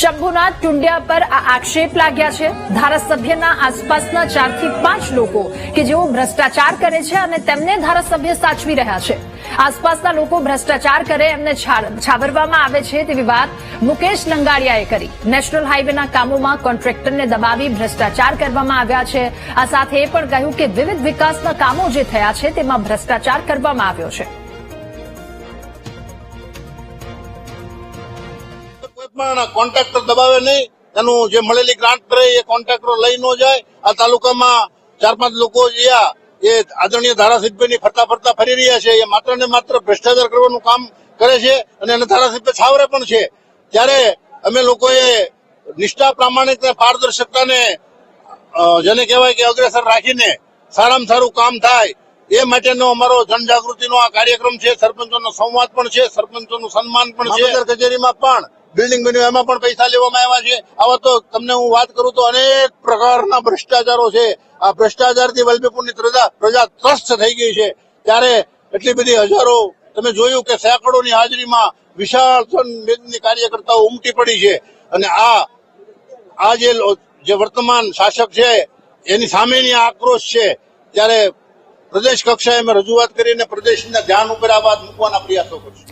શંભુનાથ ટુંડિયા પર આ આક્ષેપ લાગ્યા છે. ધારાસભ્યના આસપાસના ચારથી પાંચ લોકો કે જેઓ ભ્રષ્ટાચાર કરે છે અને તેમને ધારાસભ્ય સાચવી રહ્યા છે. આસપાસના લોકો ભ્રષ્ટાચાર કરે એમને છાવરવામાં આવે છે તેવી વાત મુકેશ લંગાડિયાએ કરી. નેશનલ હાઈવેના કામોમાં કોન્ટ્રાક્ટરને દબાવી ભ્રષ્ટાચાર કરવામાં આવ્યા છે. આ સાથે એ પણ કહ્યું કે વિવિધ વિકાસના કામો જે થયા છે તેમાં ભ્રષ્ટાચાર કરવામાં આવ્યો છે. પણ કોન્ટ્રાક્ટર દબાવે નહીં. એનું જે મળેલી ગ્રાન્ટ રહે એ કોન્ટ્રાક્ટર લઈ ન જાય. આ તાલુકામાં ચાર પાંચ લોકો જ્યાં એ આદરણીય ધારાસભ્યની ફરતા ફરતા ફરી રહ્યા છે. એ માત્ર ને માત્ર ભ્રષ્ટાચાર કરવાનું કામ કરે છે અને એને ધારાસભ્ય છાવરે પણ છે. ત્યારે અમે લોકોએ નિષ્ઠા પ્રામાણિક ને પારદર્શકતાને જેને કહેવાય કે અગ્રેસર રાખીને સારામાં સારું કામ થાય એ માટેનો અમારો જનજાગૃતિનો આ કાર્યક્રમ છે. સરપંચોનો સંવાદ પણ છે, સરપંચોનું સન્માન પણ છે. કચેરીમાં પણ બિલ્ડિંગ બન્યું, એમાં પણ પૈસા લેવામાં આવ્યા છે. આવા તો તમને હું વાત કરું તો અનેક પ્રકારના ભ્રષ્ટાચારો છે. આ ભ્રષ્ટાચારથી વલ્લભીપુરની પ્રજા પ્રજા ત્રસ્ત થઈ ગઈ છે. ત્યારે એટલી બધી હજારો, તમે જોયું કે સેંકડોની હાજરીમાં વિશાળ જનમેદની કાર્યકર્તાઓ ઉમટી પડી છે. અને આ આ જે જે વર્તમાન શાસક છે, એની સામેની આક્રોશ છે. ત્યારે પ્રદેશ કક્ષાએ અમે રજૂઆત કરીને પ્રદેશના ધ્યાન ઉપર આ વાત મૂકવાના પ્રયાસો કરશું.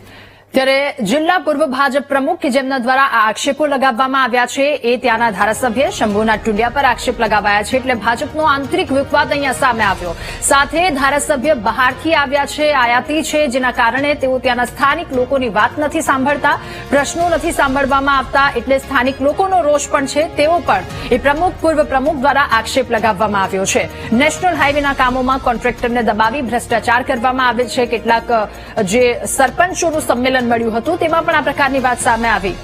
ત્યારે જિલ્લા પૂર્વ ભાજપ પ્રમુખ જેમના દ્વારા આ આક્ષેપો લગાવવામાં આવ્યા છે એ ત્યાંના ધારાસભ્ય શંભુના ટુંડિયા પર આક્ષેપ લગાવાયા છે એટલે ભાજપનો આંતરિક વિવાદ અહીંયા સામે આવ્યો. સાથે ધારાસભ્ય બહારથી આવ્યા છે, આયાતી છે, જેના કારણે તેઓ ત્યાંના સ્થાનિક લોકોની વાત નથી સાંભળતા, પ્રશ્નો નથી સાંભળવામાં આવતા, એટલે સ્થાનિક લોકોનો રોષ પણ છે, તેઓ પણ એ પ્રમુખ, પૂર્વ પ્રમુખ દ્વારા આક્ષેપ લગાવવામાં આવ્યો છે. નેશનલ હાઈવેના કામોમાં કોન્ટ્રાક્ટરને દબાવી ભ્રષ્ટાચાર કરવામાં આવે છે. કેટલાક જે સરપંચોનું સંમેલન મળ્યું હતું તેમાં પણ આ પ્રકારની વાત સામે આવી.